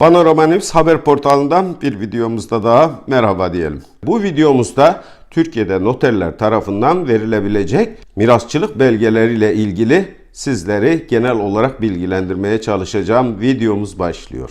Panorama News haber portalından bir videomuzda daha merhaba diyelim. Bu videomuzda Türkiye'de noterler tarafından verilebilecek mirasçılık belgeleriyle ilgili sizleri genel olarak bilgilendirmeye çalışacağım. Videomuz başlıyor.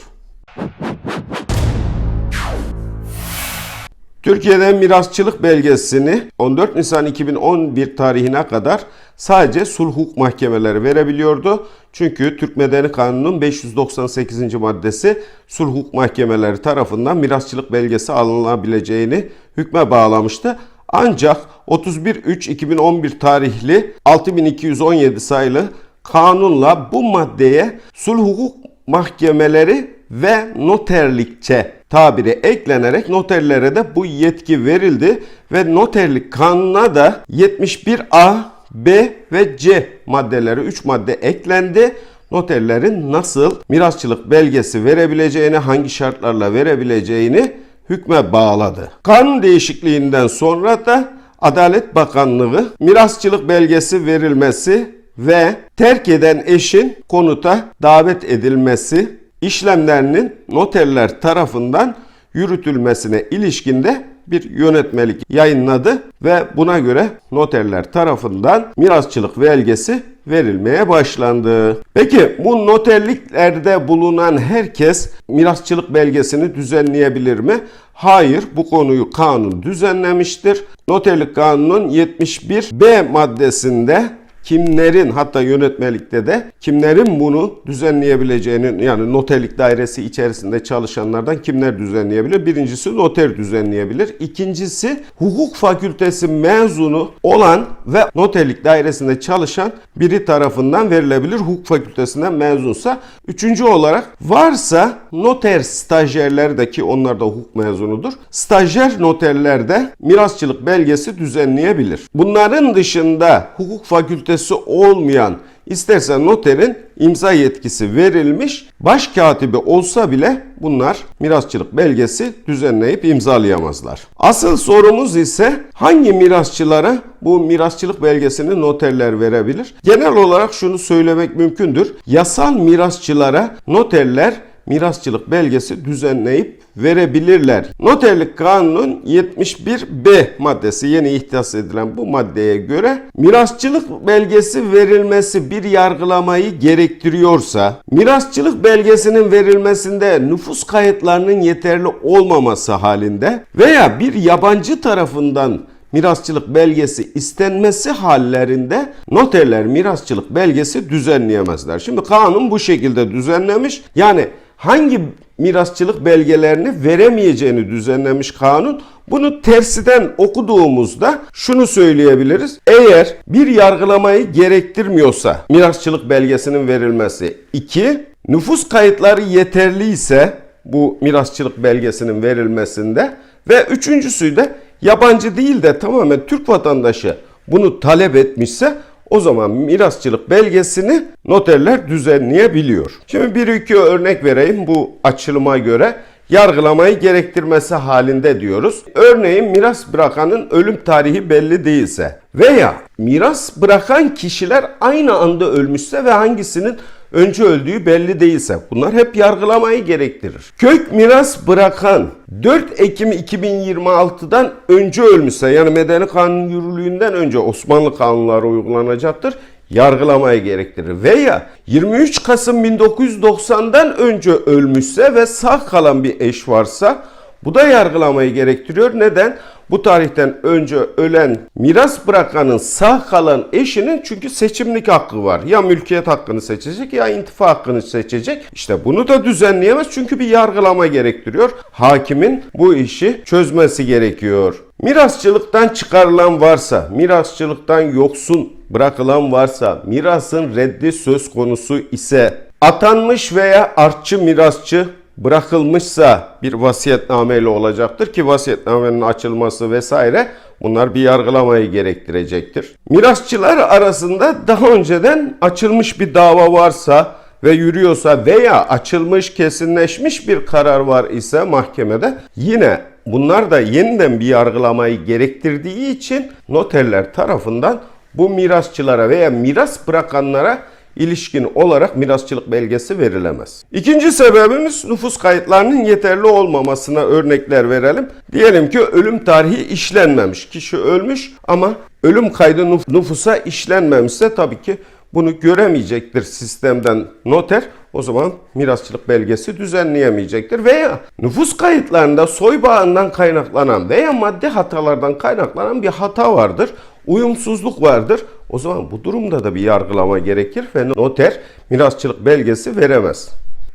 Türkiye'de mirasçılık belgesini 14 Nisan 2011 tarihine kadar sadece sulh hukuk mahkemeleri verebiliyordu. Çünkü Türk Medeni Kanunu'nun 598. maddesi sulh hukuk mahkemeleri tarafından mirasçılık belgesi alınabileceğini hükme bağlamıştı. Ancak 31.3.2011 tarihli 6217 sayılı kanunla bu maddeye sulh hukuk mahkemeleri ve noterlikçe tabiri eklenerek noterlere de bu yetki verildi ve noterlik kanuna da 71A, B ve C maddeleri 3 madde eklendi. Noterlerin nasıl mirasçılık belgesi verebileceğini, hangi şartlarla verebileceğini hükme bağladı. Kanun değişikliğinden sonra da Adalet Bakanlığı mirasçılık belgesi verilmesi ve terk eden eşin konuta davet edilmesi işlemlerinin noterler tarafından yürütülmesine ilişkinde bir yönetmelik yayınladı ve buna göre noterler tarafından mirasçılık belgesi verilmeye başlandı. Peki bu noterliklerde bulunan herkes mirasçılık belgesini düzenleyebilir mi? Hayır, bu konuyu kanun düzenlemiştir. Noterlik kanunun 71B maddesinde kimlerin hatta yönetmelikte de kimlerin bunu düzenleyebileceğini yani noterlik dairesi içerisinde çalışanlardan kimler düzenleyebilir? Birincisi noter düzenleyebilir. İkincisi hukuk fakültesi mezunu olan ve noterlik dairesinde çalışan biri tarafından verilebilir. Hukuk fakültesinden mezunsa. Üçüncü olarak varsa noter stajyerleri de ki onlar da hukuk mezunudur. Stajyer noterler de mirasçılık belgesi düzenleyebilir. Bunların dışında hukuk fakültesi olmayan isterse noterin imza yetkisi verilmiş baş katibi olsa bile bunlar mirasçılık belgesi düzenleyip imzalayamazlar. Asıl sorumuz ise hangi mirasçılara bu mirasçılık belgesini noterler verebilir? Genel olarak şunu söylemek mümkündür. Yasal mirasçılara noterler mirasçılık belgesi düzenleyip verebilirler. Noterlik kanunun 71B maddesi yeni ihtisas edilen bu maddeye göre mirasçılık belgesi verilmesi bir yargılamayı gerektiriyorsa, mirasçılık belgesinin verilmesinde nüfus kayıtlarının yeterli olmaması halinde veya bir yabancı tarafından mirasçılık belgesi istenmesi hallerinde noterler mirasçılık belgesi düzenleyemezler. Şimdi kanun bu şekilde düzenlemiş. Yani hangi mirasçılık belgelerini veremeyeceğini düzenlemiş kanun. Bunu tersiden okuduğumuzda şunu söyleyebiliriz. Eğer bir yargılamayı gerektirmiyorsa mirasçılık belgesinin verilmesi. 2. Nüfus kayıtları yeterliyse bu mirasçılık belgesinin verilmesinde ve üçüncüsü de yabancı değil de tamamen Türk vatandaşı bunu talep etmişse o zaman mirasçılık belgesini noterler düzenleyebiliyor. Şimdi bir iki örnek vereyim bu açılıma göre yargılamayı gerektirmesi halinde diyoruz. Örneğin miras bırakanın ölüm tarihi belli değilse veya miras bırakan kişiler aynı anda ölmüşse ve hangisinin önce öldüğü belli değilse bunlar hep yargılamayı gerektirir. Kök miras bırakan 4 Ekim 2026'dan önce ölmüşse yani medeni kanun yürürlüğünden önce Osmanlı kanunları uygulanacaktır yargılamayı gerektirir. Veya 23 Kasım 1990'dan önce ölmüşse ve sağ kalan bir eş varsa bu da yargılamayı gerektiriyor. Neden? Bu tarihten önce ölen miras bırakanın sağ kalan eşinin çünkü seçimlik hakkı var. Ya mülkiyet hakkını seçecek ya intifa hakkını seçecek. İşte bunu da düzenleyemez çünkü bir yargılama gerektiriyor. Hakimin bu işi çözmesi gerekiyor. Mirasçılıktan çıkarılan varsa, mirasçılıktan yoksun bırakılan varsa, mirasın reddi söz konusu ise, atanmış veya artçı mirasçı bırakılmışsa bir vasiyetnameyle olacaktır ki vasiyetnamenin açılması vesaire bunlar bir yargılamayı gerektirecektir. Mirasçılar arasında daha önceden açılmış bir dava varsa ve yürüyorsa veya açılmış kesinleşmiş bir karar var ise mahkemede yine bunlar da yeniden bir yargılamayı gerektirdiği için noterler tarafından bu mirasçılara veya miras bırakanlara ilişkin olarak mirasçılık belgesi verilemez. İkinci sebebimiz nüfus kayıtlarının yeterli olmamasına örnekler verelim. Diyelim ki ölüm tarihi işlenmemiş. Kişi ölmüş ama ölüm kaydı nüf- nüfusa işlenmemişse tabii ki bunu göremeyecektir sistemden noter. O zaman mirasçılık belgesi düzenleyemeyecektir. Veya nüfus kayıtlarında soy bağından kaynaklanan veya maddi hatalardan kaynaklanan bir hata vardır. Uyumsuzluk vardır. O zaman bu durumda da bir yargılama gerekir ve noter mirasçılık belgesi veremez.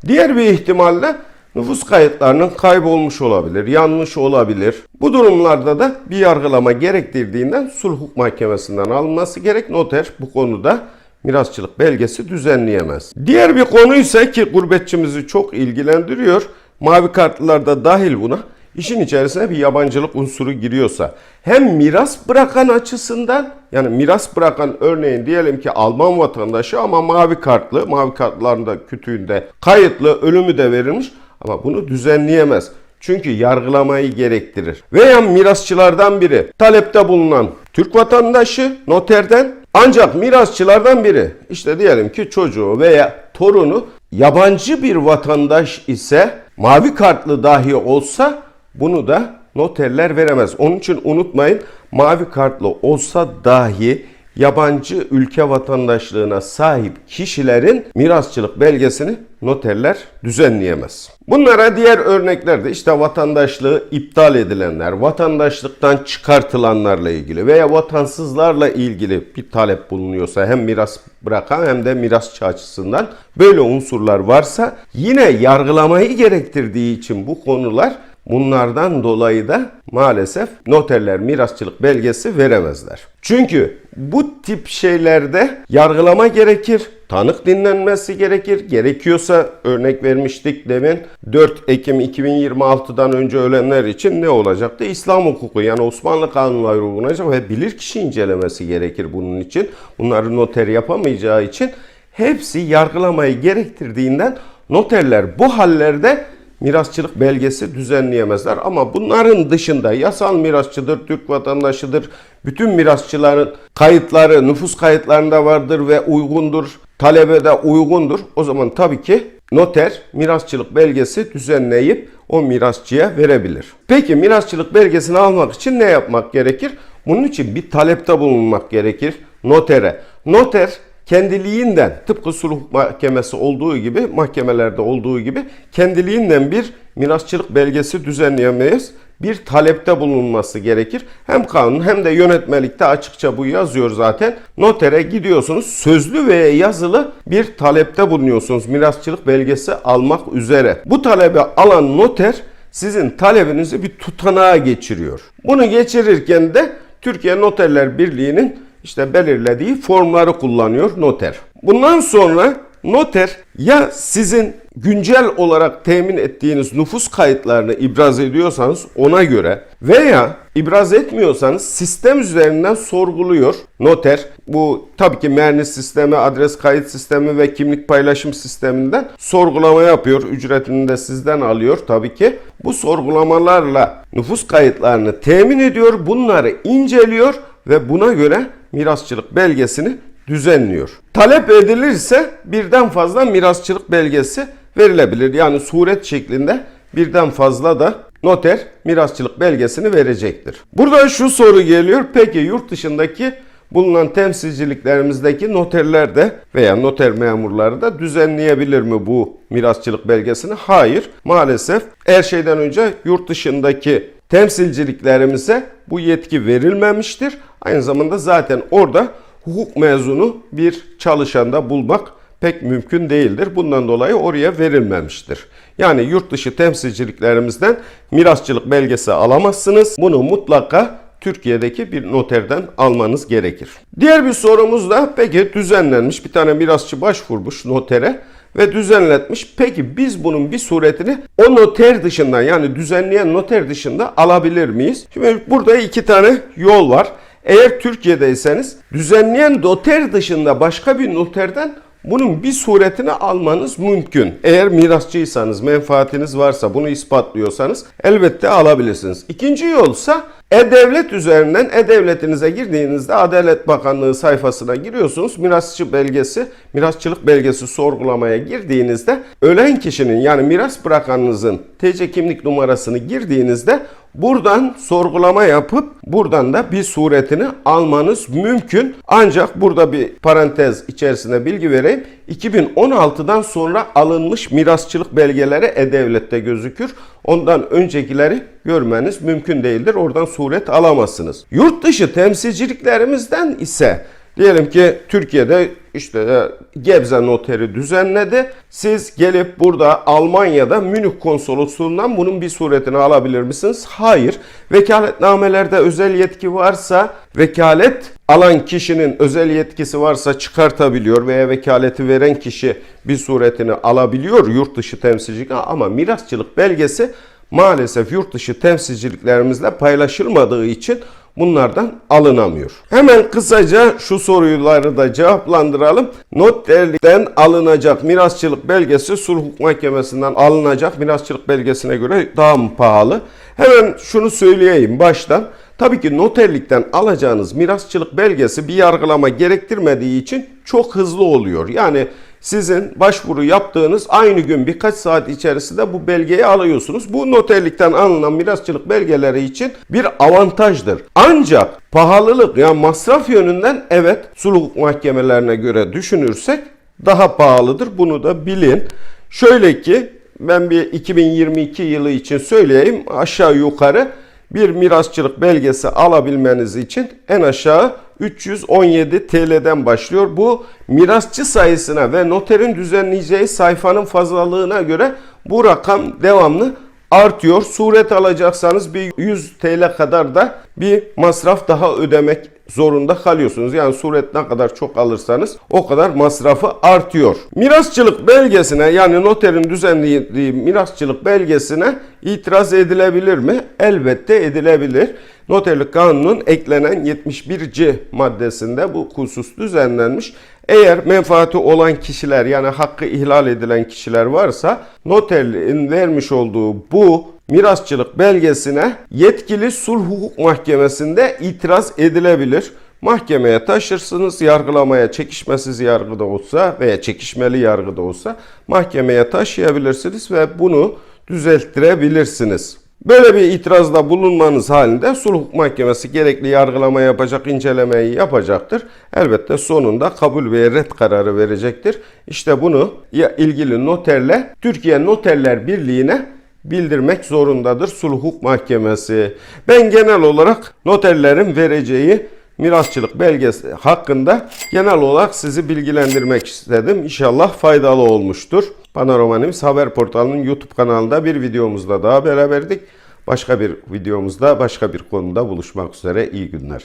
Diğer bir ihtimalle nüfus kayıtlarının kaybolmuş olabilir, yanmış olabilir. Bu durumlarda da bir yargılama gerektirdiğinden sulh hukuk mahkemesinden alınması gerek. Noter bu konuda mirasçılık belgesi düzenleyemez. Diğer bir konu ise ki gurbetçimizi çok ilgilendiriyor. Mavi kartlılar da dahil buna. İşin içerisine bir yabancılık unsuru giriyorsa hem miras bırakan açısından yani miras bırakan örneğin diyelim ki Alman vatandaşı ama mavi kartlı, mavi kartların da kütüğünde kayıtlı ölümü de verilmiş ama bunu düzenleyemez. Çünkü yargılamayı gerektirir. Veya mirasçılardan biri talepte bulunan Türk vatandaşı noterden ancak mirasçılardan biri işte diyelim ki çocuğu veya torunu yabancı bir vatandaş ise mavi kartlı dahi olsa bunu da noterler veremez. Onun için unutmayın mavi kartlı olsa dahi yabancı ülke vatandaşlığına sahip kişilerin mirasçılık belgesini noterler düzenleyemez. Bunlara diğer örnekler de işte vatandaşlığı iptal edilenler, vatandaşlıktan çıkartılanlarla ilgili veya vatansızlarla ilgili bir talep bulunuyorsa hem miras bırakan hem de mirasçı açısından böyle unsurlar varsa yine yargılamayı gerektirdiği için bu konular Bunlardan dolayı da maalesef noterler mirasçılık belgesi veremezler. Çünkü bu tip şeylerde yargılama gerekir, tanık dinlenmesi gerekir. Gerekiyorsa örnek vermiştik demin 4 Ekim 2026'dan önce ölenler için ne olacaktı? İslam hukuku yani Osmanlı kanunları uygulanacak ve bilirkişi incelemesi gerekir bunun için. Bunları noter yapamayacağı için hepsi yargılamayı gerektirdiğinden noterler bu hallerde mirasçılık belgesi düzenleyemezler. Ama bunların dışında yasal mirasçıdır, Türk vatandaşıdır. Bütün mirasçıların kayıtları nüfus kayıtlarında vardır ve uygundur. Talebe de uygundur. O zaman tabii ki noter mirasçılık belgesi düzenleyip o mirasçıya verebilir. Peki mirasçılık belgesini almak için ne yapmak gerekir? Bunun için bir talepte bulunmak gerekir notere. Noter kendiliğinden tıpkı sulh mahkemesi olduğu gibi mahkemelerde olduğu gibi kendiliğinden bir mirasçılık belgesi düzenleyemeyiz. Bir talepte bulunması gerekir. Hem kanun hem de yönetmelikte açıkça bu yazıyor zaten. Notere gidiyorsunuz sözlü veya yazılı bir talepte bulunuyorsunuz mirasçılık belgesi almak üzere. Bu talebi alan noter sizin talebinizi bir tutanağa geçiriyor. Bunu geçirirken de Türkiye Noterler Birliği'nin işte belirlediği formları kullanıyor noter. Bundan sonra noter ya sizin güncel olarak temin ettiğiniz nüfus kayıtlarını ibraz ediyorsanız ona göre veya ibraz etmiyorsanız sistem üzerinden sorguluyor noter. Bu tabii ki mernis sistemi, adres kayıt sistemi ve kimlik paylaşım sisteminden sorgulama yapıyor. Ücretini de sizden alıyor tabii ki. Bu sorgulamalarla nüfus kayıtlarını temin ediyor. Bunları inceliyor ve buna göre mirasçılık belgesini düzenliyor. Talep edilirse birden fazla mirasçılık belgesi verilebilir. Yani suret şeklinde birden fazla da noter mirasçılık belgesini verecektir. Burada şu soru geliyor. Peki yurt dışındaki bulunan temsilciliklerimizdeki noterler de veya noter memurları da düzenleyebilir mi bu mirasçılık belgesini? Hayır. Maalesef her şeyden önce yurt dışındaki temsilciliklerimize bu yetki verilmemiştir. Aynı zamanda zaten orada hukuk mezunu bir çalışanda bulmak pek mümkün değildir. Bundan dolayı oraya verilmemiştir. Yani yurt dışı temsilciliklerimizden mirasçılık belgesi alamazsınız. Bunu mutlaka Türkiye'deki bir noterden almanız gerekir. Diğer bir sorumuz da peki düzenlenmiş bir tane mirasçı başvurmuş notere ve düzenletmiş. Peki biz bunun bir suretini o noter dışından yani düzenleyen noter dışında alabilir miyiz? Şimdi burada iki tane yol var. Eğer Türkiye'deyseniz düzenleyen noter dışında başka bir noterden bunun bir suretini almanız mümkün. Eğer mirasçıysanız, menfaatiniz varsa, bunu ispatlıyorsanız elbette alabilirsiniz. İkinci yolsa E-Devlet üzerinden E-Devletinize girdiğinizde Adalet Bakanlığı sayfasına giriyorsunuz. Mirasçı belgesi, mirasçılık belgesi sorgulamaya girdiğinizde ölen kişinin yani miras bırakanınızın TC kimlik numarasını girdiğinizde buradan sorgulama yapıp buradan da bir suretini almanız mümkün. Ancak burada bir parantez içerisinde bilgi vereyim. 2016'dan sonra alınmış mirasçılık belgeleri E-Devlet'te gözükür. Ondan öncekileri görmeniz mümkün değildir. Oradan suret alamazsınız. Yurt dışı temsilciliklerimizden ise Diyelim ki Türkiye'de işte e, Gebze noteri düzenledi. Siz gelip burada Almanya'da Münih konsolosluğundan bunun bir suretini alabilir misiniz? Hayır. Vekaletnamelerde özel yetki varsa vekalet alan kişinin özel yetkisi varsa çıkartabiliyor veya vekaleti veren kişi bir suretini alabiliyor yurt dışı temsilcilik ama mirasçılık belgesi maalesef yurt dışı temsilciliklerimizle paylaşılmadığı için bunlardan alınamıyor. Hemen kısaca şu soruları da cevaplandıralım. Noterlikten alınacak mirasçılık belgesi sulh mahkemesinden alınacak mirasçılık belgesine göre daha mı pahalı? Hemen şunu söyleyeyim baştan. Tabii ki noterlikten alacağınız mirasçılık belgesi bir yargılama gerektirmediği için çok hızlı oluyor. Yani sizin başvuru yaptığınız aynı gün birkaç saat içerisinde bu belgeyi alıyorsunuz. Bu noterlikten alınan mirasçılık belgeleri için bir avantajdır. Ancak pahalılık yani masraf yönünden evet sulh mahkemelerine göre düşünürsek daha pahalıdır. Bunu da bilin. Şöyle ki ben bir 2022 yılı için söyleyeyim aşağı yukarı bir mirasçılık belgesi alabilmeniz için en aşağı 317 TL'den başlıyor. Bu mirasçı sayısına ve noterin düzenleyeceği sayfanın fazlalığına göre bu rakam devamlı artıyor. Suret alacaksanız bir 100 TL kadar da bir masraf daha ödemek zorunda kalıyorsunuz. Yani suret ne kadar çok alırsanız o kadar masrafı artıyor. Mirasçılık belgesine yani noterin düzenlediği mirasçılık belgesine itiraz edilebilir mi? Elbette edilebilir. Noterlik kanunun eklenen 71C maddesinde bu husus düzenlenmiş. Eğer menfaati olan kişiler yani hakkı ihlal edilen kişiler varsa noterliğin vermiş olduğu bu mirasçılık belgesine yetkili sulh hukuk mahkemesinde itiraz edilebilir. Mahkemeye taşırsınız, yargılamaya çekişmesiz yargıda olsa veya çekişmeli yargıda olsa mahkemeye taşıyabilirsiniz ve bunu düzelttirebilirsiniz. Böyle bir itirazda bulunmanız halinde sulh hukuk mahkemesi gerekli yargılama yapacak, incelemeyi yapacaktır. Elbette sonunda kabul ve red kararı verecektir. İşte bunu ya ilgili noterle Türkiye Noterler Birliği'ne bildirmek zorundadır sulh hukuk mahkemesi. Ben genel olarak noterlerin vereceği mirasçılık belgesi hakkında genel olarak sizi bilgilendirmek istedim. İnşallah faydalı olmuştur. Panorama News haber portalının YouTube kanalında bir videomuzda daha beraberdik. Başka bir videomuzda başka bir konuda buluşmak üzere iyi günler.